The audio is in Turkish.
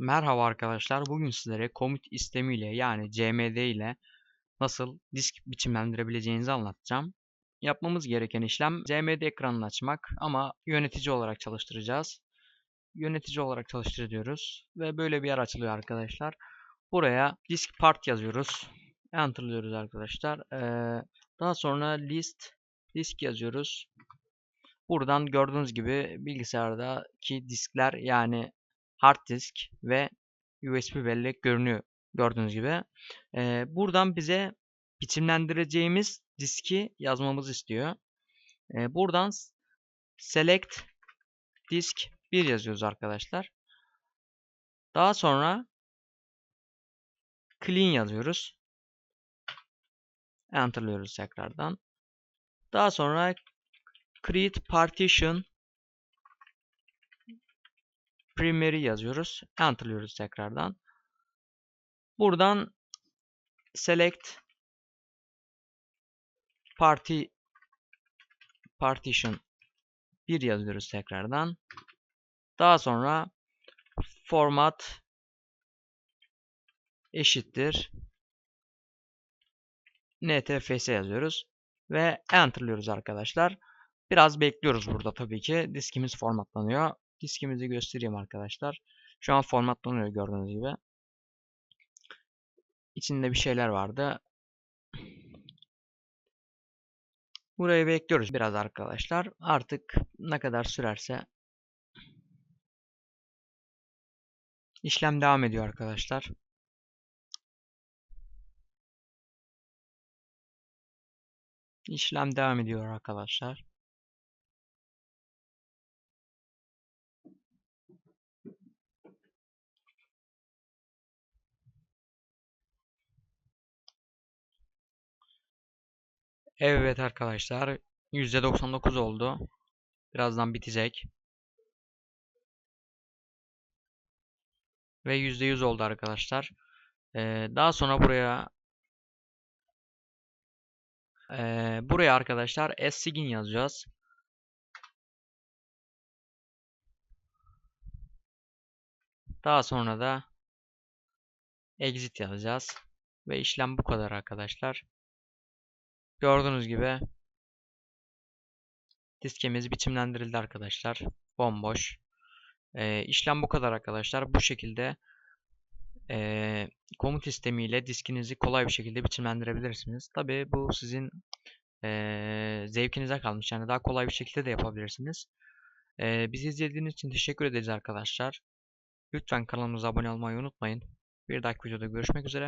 Merhaba arkadaşlar. Bugün sizlere commit istemiyle yani CMD ile nasıl disk biçimlendirebileceğinizi anlatacağım. Yapmamız gereken işlem CMD ekranını açmak ama yönetici olarak çalıştıracağız. Yönetici olarak çalıştır diyoruz ve böyle bir yer açılıyor arkadaşlar. Buraya disk part yazıyoruz. Enter'lıyoruz arkadaşlar. Ee, daha sonra list disk yazıyoruz. Buradan gördüğünüz gibi bilgisayardaki diskler yani hard disk ve USB bellek görünüyor gördüğünüz gibi. Ee, buradan bize biçimlendireceğimiz diski yazmamızı istiyor. Ee, buradan select disk 1 yazıyoruz arkadaşlar. Daha sonra clean yazıyoruz. Enter'lıyoruz tekrardan. Daha sonra create partition primary yazıyoruz. Enter'lıyoruz tekrardan. Buradan select party partition 1 yazıyoruz tekrardan. Daha sonra format eşittir ntfs yazıyoruz ve enter'lıyoruz arkadaşlar. Biraz bekliyoruz burada tabii ki. Diskimiz formatlanıyor. Diskimizi göstereyim arkadaşlar. Şu an formatlanıyor gördüğünüz gibi. İçinde bir şeyler vardı. Burayı bekliyoruz biraz arkadaşlar. Artık ne kadar sürerse işlem devam ediyor arkadaşlar. İşlem devam ediyor arkadaşlar. Evet arkadaşlar %99 oldu. Birazdan bitecek. Ve %100 oldu arkadaşlar. Ee, daha sonra buraya e, buraya arkadaşlar ssigin yazacağız. Daha sonra da exit yazacağız. Ve işlem bu kadar arkadaşlar. Gördüğünüz gibi diskemiz biçimlendirildi arkadaşlar. Bomboş. Ee, işlem bu kadar arkadaşlar. Bu şekilde e, komut sistemiyle diskinizi kolay bir şekilde biçimlendirebilirsiniz. Tabi bu sizin e, zevkinize kalmış. Yani daha kolay bir şekilde de yapabilirsiniz. E, bizi izlediğiniz için teşekkür ederiz arkadaşlar. Lütfen kanalımıza abone olmayı unutmayın. Bir dahaki videoda görüşmek üzere.